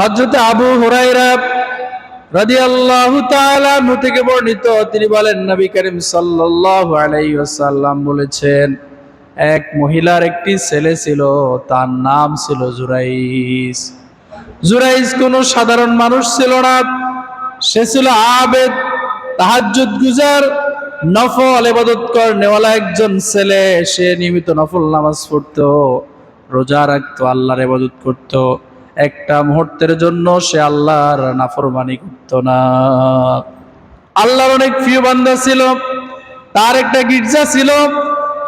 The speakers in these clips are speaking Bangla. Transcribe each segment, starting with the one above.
হজরত আবু হুরাইরা তাআলা আনহু থেকে বর্ণিত, তিনি বলেন, নবী করিম সাল্লাল্লাহু আলাইহি ওয়াসাল্লাম বলেছেন, এক মহিলার একটি ছেলে ছিল, তার নাম ছিল জুরাইস জুরাইস কোনো সাধারণ মানুষ ছিল না, সে ছিল আবেদ, তাহাজ্জুদ গুজার, নফল ইবাদত কর নেওয়ালা একজন ছেলে, সে নিয়মিত নফল নামাজ পড়তো, রোজা রাখতো, আল্লাহর ইবাদত করতো। একটা মুহূর্তের জন্য সে আল্লাহর নাফরমানি করতো না। আল্লাহর অনেক প্রিয় বান্দা ছিল, তার একটা গির্জা ছিল।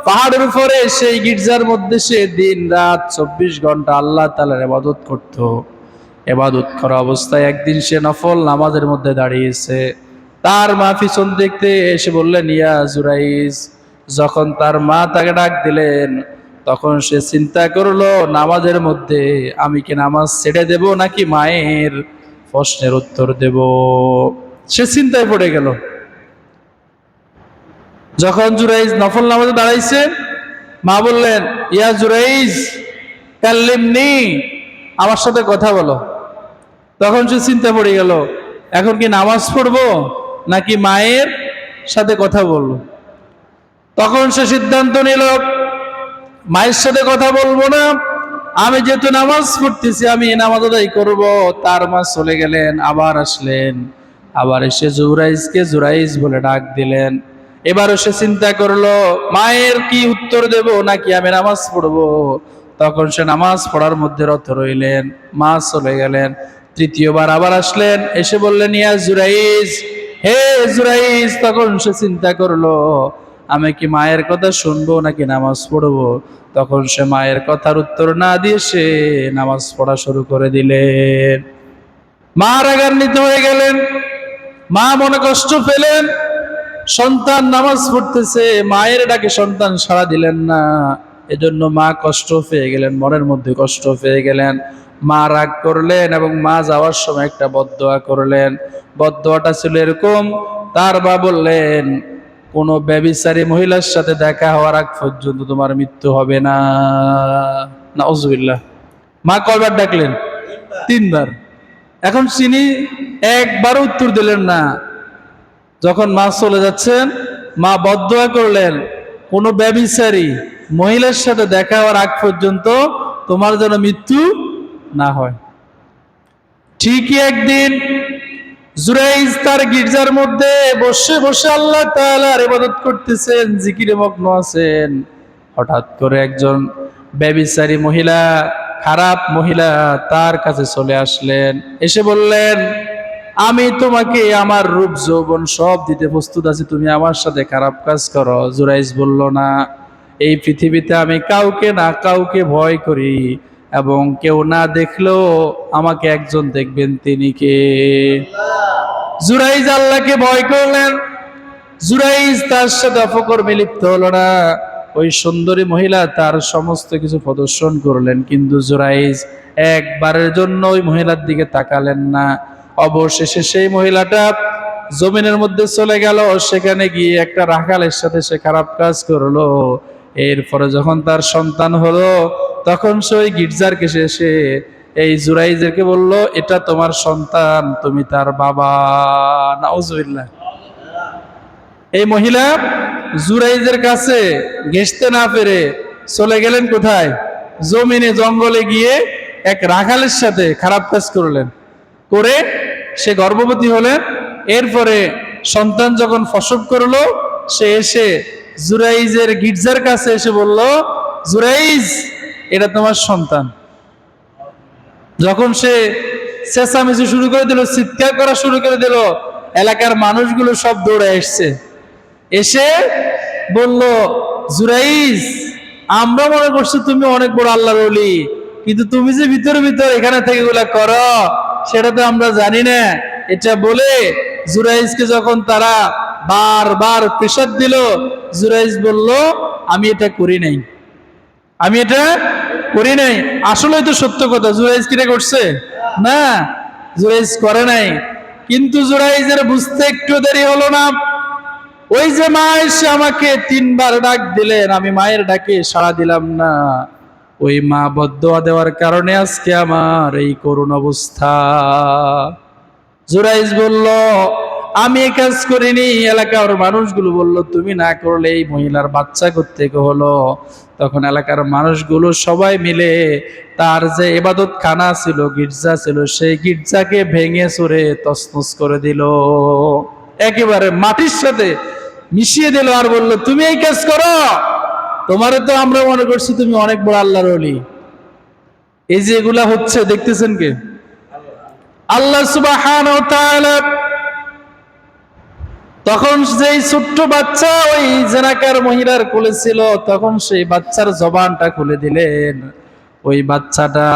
পাহাড়ের উপরে সেই গির্জার মধ্যে সে দিন রাত চব্বিশ ঘণ্টা আল্লাহ তালার এবাদত করত। এবাদত করা অবস্থায় একদিন সে নফল নামাজের মধ্যে দাঁড়িয়েছে। তার মা পিছন দেখতে এসে বললেন, ইয়া জুরাইজ যখন তার মা তাকে ডাক দিলেন তখন সে চিন্তা করল, নামাজের মধ্যে আমি কি নামাজ ছেড়ে দেব নাকি মায়ের প্রশ্নের উত্তর দেব? সে চিন্তায় পড়ে গেল। যখন জুরাইজ নফল নামাজে দাঁড়াইছে, মা বললেন, ইয়া জুরাইজ, কাল্লিমনি, আমার সাথে কথা বলো। তখন সে চিন্তা পড়ে গেল, এখন কি নামাজ পড়ব নাকি মায়ের সাথে কথা বলব? তখন সে সিদ্ধান্ত নিল মায়ের সাথে কথা বলব না। আমি যেহেতু নামাজ পড়তেছি, আমি নামাজ আদায় করব। তার মা চলে গেলেন, আবার আসলেন। আবার এসে জুরাইজকে জুরাইজ বলে ডাক দিলেন। এবারও সে চিন্তা করল, মায়ের কি উত্তর দেব নাকি আমি নামাজ পড়ব? তখন সে নামাজ পড়ার মধ্যে রত রইলেন, মা চলে গেলেন, তৃতীয়বার আবার আসলেন। এসে বললেন, ইয়া জুরাইজ, হে জুরাইজ, তখন সে চিন্তা করল আমি কি মায়ের কথা শুনব নাকি নামাজ পড়ব? তখন সে মায়ের কথার উত্তর না দিয়ে সে নামাজ পড়া শুরু করে দিলেন মা রাগান্বিত হয়ে গেলেন। মা মনে কষ্ট পেলেন। সন্তান নামাজ পড়তেছে, মায়ের ডাকে সন্তান সাড়া দিলেন না। এজন্য মা কষ্ট পেয়ে গেলেন, মনের মধ্যে কষ্ট পেয়ে গেলেন। মা রাগ করলেন এবং মা যাওয়ার সময় একটা বদদোয়া করলেন। বদদোয়াটা ছিল এরকম, তার বা বললেন কোনো ব্যবিচারী মহিলার সাথে দেখা হওয়ার আগ পর্যন্ত তোমার মৃত্যু হবে না। না অজুবিল্লাহ মা কয়বার ডাকলেন? তিনবার। এখন চিনি একবার উত্তর দিলেন না। যখন মা চলে যাচ্ছেন মা বদয়া করলেন কোনো ব্যবিচারী মহিলার সাথে দেখা হওয়ার আগ পর্যন্ত তোমার যেন মৃত্যু না হয়। ঠিকই একদিন জুরাইজ তার গির্জার মধ্যে বসে বসে আল্লাহ তাআলার ইবাদত করতেছেন, জিকিরে মগ্ন আছেন। হঠাৎ করে একজন ব্যবিচারী মহিলা, খারাপ মহিলা তার কাছে চলে আসলেন। এসে বললেন, আমি তোমাকে আমার রূপ, যৌবন সব দিতে প্রস্তুত আছি, তুমি আমার সাথে খারাপ কাজ করো। জুরাইজ বলল, না, এই পৃথিবীতে আমি কাউকে না কাউকে ভয় করি। এবং কেউ না দেখলেও আমাকে একজন দেখবেন তিনি কে? জুরাইজ আল্লাহকে ভয় করলেন। জুরাইজ তার সাথে অপকর্মে লিপ্ত হলো না। ওই সুন্দরী মহিলা তার সমস্ত কিছু প্রদর্শন করলেন, কিন্তু জুরাইজ একবারের জন্য ওই মহিলার দিকে তাকালেন না। অবশেষে সেই মহিলাটা জমিনের মধ্যে চলে গেল, সেখানে গিয়ে একটা রাখালের সাথে সে খারাপ কাজ করল। এরপরে যখন তার সন্তান হলো, তখন সে ওই গির্জার কেসে এসে এই জুরাইজেরকে বলল, এটা তোমার সন্তান, তুমি তার বাবা। নাউজুবিল্লাহ। এই মহিলা জুরাইজের কাছে ঘেসতে না পেরে চলে গেলেন কোথায়? জমিনে, জঙ্গলে গিয়ে এক রাখালের সাথে খারাপ কাজ করলেন। করে সে গর্ভবতী হলেন। এরপরে সন্তান যখন ফসব করল, সে এসে জুরাইজের গির্জার কাছে এসে বলল, জুরাইজ, এটা তোমার সন্তান। যখন সে চেঁচামেচি শুরু করে দিল, চিৎকার করা শুরু করে দিল, এলাকার মানুষগুলো সব দৌড়ে এসছে। এসে বলল, জুরাইজ, আমরা মনে করছি তুমি অনেক বড় আল্লাহর অলি কিন্তু তুমি যে ভিতরে ভিতর এখানে থেকে এগুলা করো, সেটা তো আমরা জানি না। এটা বলে জুরাইজকে যখন তারা বারবার প্রেশার দিল। জুরাইজ বলল, আমি এটা করি নাই। আমি এটা করি নাই? আসলে তো সত্য কথা। জুরাইজ কিটা করছে? না জুরাইজ করে নাই। কিন্তু জুরাইজের বুঝতে একটু দেরি হলো না। ওই যে মা এসে আমাকে তিনবার ডাক দিলেন, আমি মায়ের ডাকে সাড়া দিলাম না। ওই মা বদোয়া দেওয়ার কারণে আজকে আমার এই করুণ অবস্থা। জুরাইজ বলল আমি কাজ করিনি। এলাকার মানুষগুলো বলল, তুমি না করলে এই মহিলার বাচ্চা থেকে হলো? তখন এলাকার মানুষগুলো সবাই মিলে তার যে এবাদত খানা ছিল, গির্জা ছিল, সেই গির্জাকে ভেঙে চুরে তসনস করে দিল। একেবারে মাটির সাথে মিশিয়ে দিল আর বলল, তুমি এই কাজ করো। তোমারে তো আমরা মনে করছি তুমি অনেক বড় আল্লাহর অলি এই যে এগুলা হচ্ছে, দেখতেছেন কে? আল্লাহ তাআলা তখন যেই ছোট্ট বাচ্চা ওই জেনাকার মহিলার কোলে ছিল, তখন সেই বাচ্চার জবানটা খুলে দিলেন। ওই বাচ্চাটা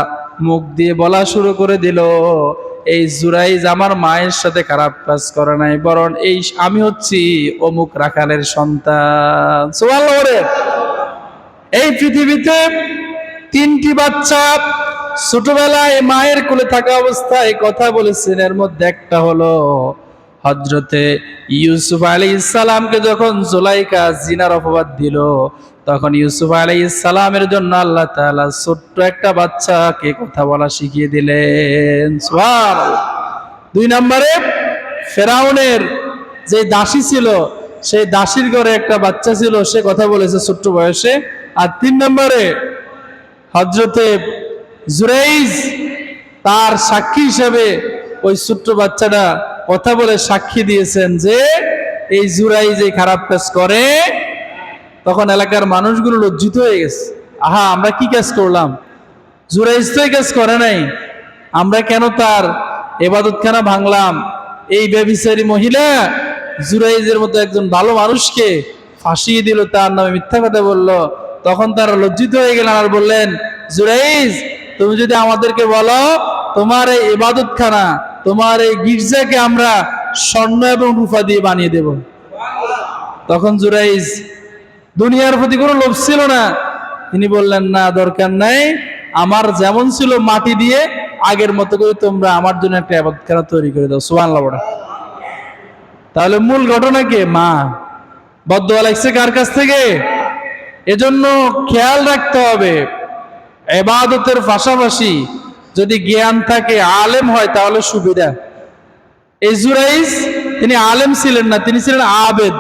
মুখ দিয়ে বলা শুরু করে দিল, এই জুরাইজ আমার মায়ের সাথে খারাপ কাজ করে নাই, বরং এই আমি হচ্ছি অমুক রাখালের সন্তান। এই পৃথিবীতে তিনটি বাচ্চা ছোটবেলায় মায়ের কোলে থাকা অবস্থায় কথা বলেছেন, এর মধ্যে একটা হলো হজরতে ইউসুফ আলী ইসালামকে যখন জোলাইকা জিনার অপবাদ দিল, তখন ইউসুফ আলী ইসালামের জন্য আল্লাহ তাআলা ছোট্ট একটা বাচ্চাকে কথা বলা শিখিয়ে দিলেন। দুই নম্বরে, ফেরাউনের যে দাসী ছিল, সেই দাসীর ঘরে একটা বাচ্চা ছিল, সে কথা বলেছে ছোট্ট বয়সে আর তিন নম্বরে হজরতে জুরাইজ তার সাক্ষী হিসেবে ওই ছোট্ট বাচ্চাটা কথা বলে সাক্ষী দিয়েছেন যে এই জুরাইজ এই খারাপ কাজ করে, তখন এলাকার মানুষগুলো লজ্জিত হয়ে গেছে। আহা, আমরা কি কাজ করলাম? জুরাইজ তো এই কাজ করে নাই। আমরা কেন তার এবাদতখানা ভাঙলাম? এই ব্যবিচারী মহিলা জুরাইজের মতো একজন ভালো মানুষকে ফাঁসিয়ে দিল, তার নামে মিথ্যা কথা বলল। তখন তারা লজ্জিত হয়ে গেলেন আর বললেন, জুরাইজ, তুমি যদি আমাদেরকে বলো, তোমার এই এবাদতখানা তোমার এই গির্জাকে আমরা স্বর্ণ এবং রূপা দিয়ে বানিয়ে দেব। তখন জুরাইজ দুনিয়ার প্রতি কোনো লোভ ছিল না। তিনি বললেন, না, দরকার নাই। আমার যেমন ছিল মাটি দিয়ে, আগের মতো করে তোমরা আমার জন্য একটা আবাদখানা তৈরি করে দাও। সুবান লাবড়া তাহলে মূল ঘটনা কে? মা বদয়া লাগছে কার কাছ থেকে? এজন্য খেয়াল রাখতে হবে। এবাদতের পাশাপাশি যদি জ্ঞান থাকে, আলেম হয়, তাহলে সুবিধা। এই জুরাইজ তিনি আলেম ছিলেন না, তিনি ছিলেন আবেদ।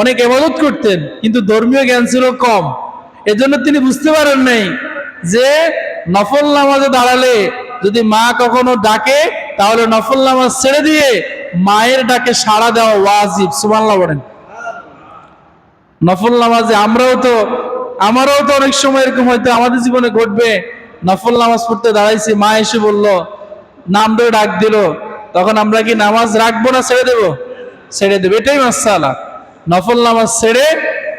অনেক এবাদত করতেন, কিন্তু ধর্মীয় জ্ঞান ছিল কম। এজন্য তিনি বুঝতে পারেন নাই যে, নফল নামাজে দাঁড়ালে যদি মা কখনো ডাকে, তাহলে নফল নামাজ ছেড়ে দিয়ে মায়ের ডাকে সাড়া দেওয়া ওয়াজিব, সুবহানাল্লাহ বলেন। নফল নামাজে আমরাও তো, আমারও তো অনেক সময় এরকম হয়তো আমাদের জীবনে ঘটবে। নফল নামাজ পড়তে দাঁড়াইছি, মা এসে বলল, নাম ধরে ডাক দিল। তখন আমরা কি নামাজ রাখব না ছেড়ে দেবো? ছেড়ে দেবো, এটাই মাসালা নফল নামাজ ছেড়ে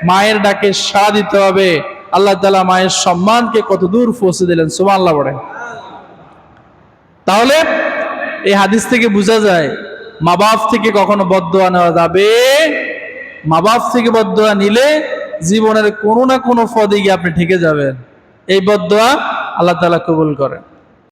মায়ের ডাকে সাড়া দিতে হবে। আল্লাহ তালা মায়ের সম্মানকে কত দূর পৌঁছে দিলেন সুমান আল্লাহ বলেন। তাহলে এই হাদিস থেকে বোঝা যায়, মা বাপ থেকে কখনো বদোয়া নেওয়া যাবে? মা বাপ থেকে বদোয়া নিলে জীবনের কোনো না কোনো পদে গিয়ে আপনি ঠেকে যাবেন। এই বদোয়া আল্লাহ তালা কবুল করেন।